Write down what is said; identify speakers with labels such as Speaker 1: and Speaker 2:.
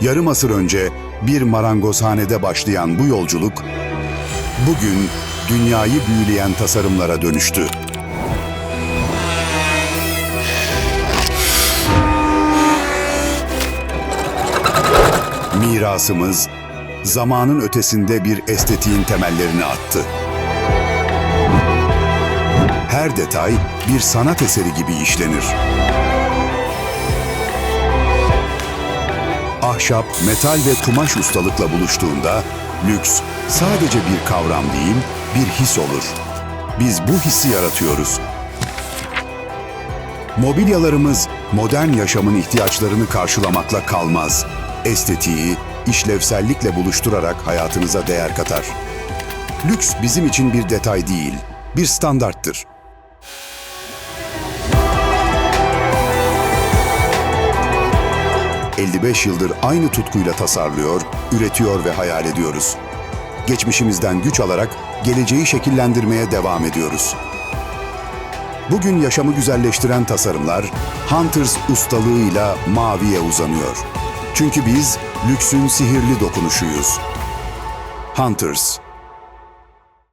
Speaker 1: Yarım asır önce bir marangozhanede başlayan bu yolculuk, bugün dünyayı büyüleyen tasarımlara dönüştü. Mirasımız, zamanın ötesinde bir estetiğin temellerini attı. Her detay bir sanat eseri gibi işlenir. Ahşap, metal ve kumaş ustalıkla buluştuğunda lüks sadece bir kavram değil, bir his olur. Biz bu hissi yaratıyoruz. Mobilyalarımız modern yaşamın ihtiyaçlarını karşılamakla kalmaz. Estetiği, işlevsellikle buluşturarak hayatınıza değer katar. Lüks bizim için bir detay değil, bir standarttır. ...55 yıldır aynı tutkuyla tasarlıyor, üretiyor ve hayal ediyoruz. Geçmişimizden güç alarak geleceği şekillendirmeye devam ediyoruz. Bugün yaşamı güzelleştiren tasarımlar Hunters ustalığıyla maviye uzanıyor. Çünkü biz lüksün sihirli dokunuşuyuz. Hunters